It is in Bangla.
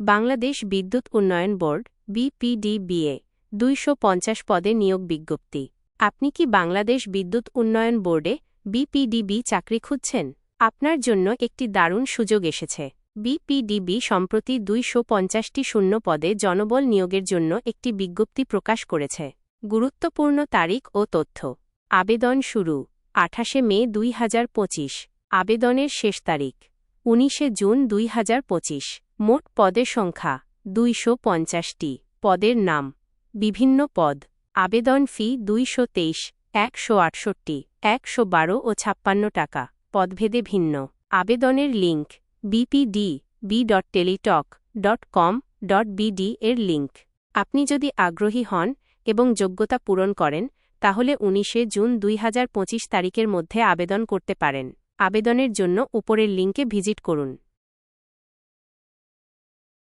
বাংলাদেশ বিদ্যুৎ উন্নয়ন বোর্ড, বিপিডিবিএ, দুইশো পঞ্চাশ পদে নিয়োগ বিজ্ঞপ্তি। আপনি কি বাংলাদেশ বিদ্যুৎ উন্নয়ন বোর্ডে বিপিডিবি চাকরি খুঁজছেন? আপনার জন্য একটি দারুণ সুযোগ এসেছে। বিপিডিবি সম্প্রতি দুইশো পঞ্চাশটি শূন্য পদে জনবল নিয়োগের জন্য একটি বিজ্ঞপ্তি প্রকাশ করেছে। গুরুত্বপূর্ণ তারিখ ও তথ্য। আবেদন শুরু, আঠাশে মে দুই হাজার পঁচিশ। আবেদনের শেষ তারিখ, উনিশে জুন দুই হাজার পঁচিশ। মোট পদের সংখ্যা দুইশো পঞ্চাশটি। পদের নাম, বিভিন্ন পদ, আবেদন ফি দুইশো তেইশ, একশো আটষট্টি, একশো বারো ও ছাপ্পান্ন টাকা। পদভেদে ভিন্ন। আবেদনের link BPD B dot Teletalk dot com dot BD এর লিঙ্ক আপনি যদি আগ্রহী হন এবং যোগ্যতা পূরণ করেন, তাহলে উনিশে জুন দুই হাজার পঁচিশ তারিখের মধ্যে আবেদন করতে পারেন। আবেদনের জন্য উপরের লিঙ্কে ভিজিট করুন।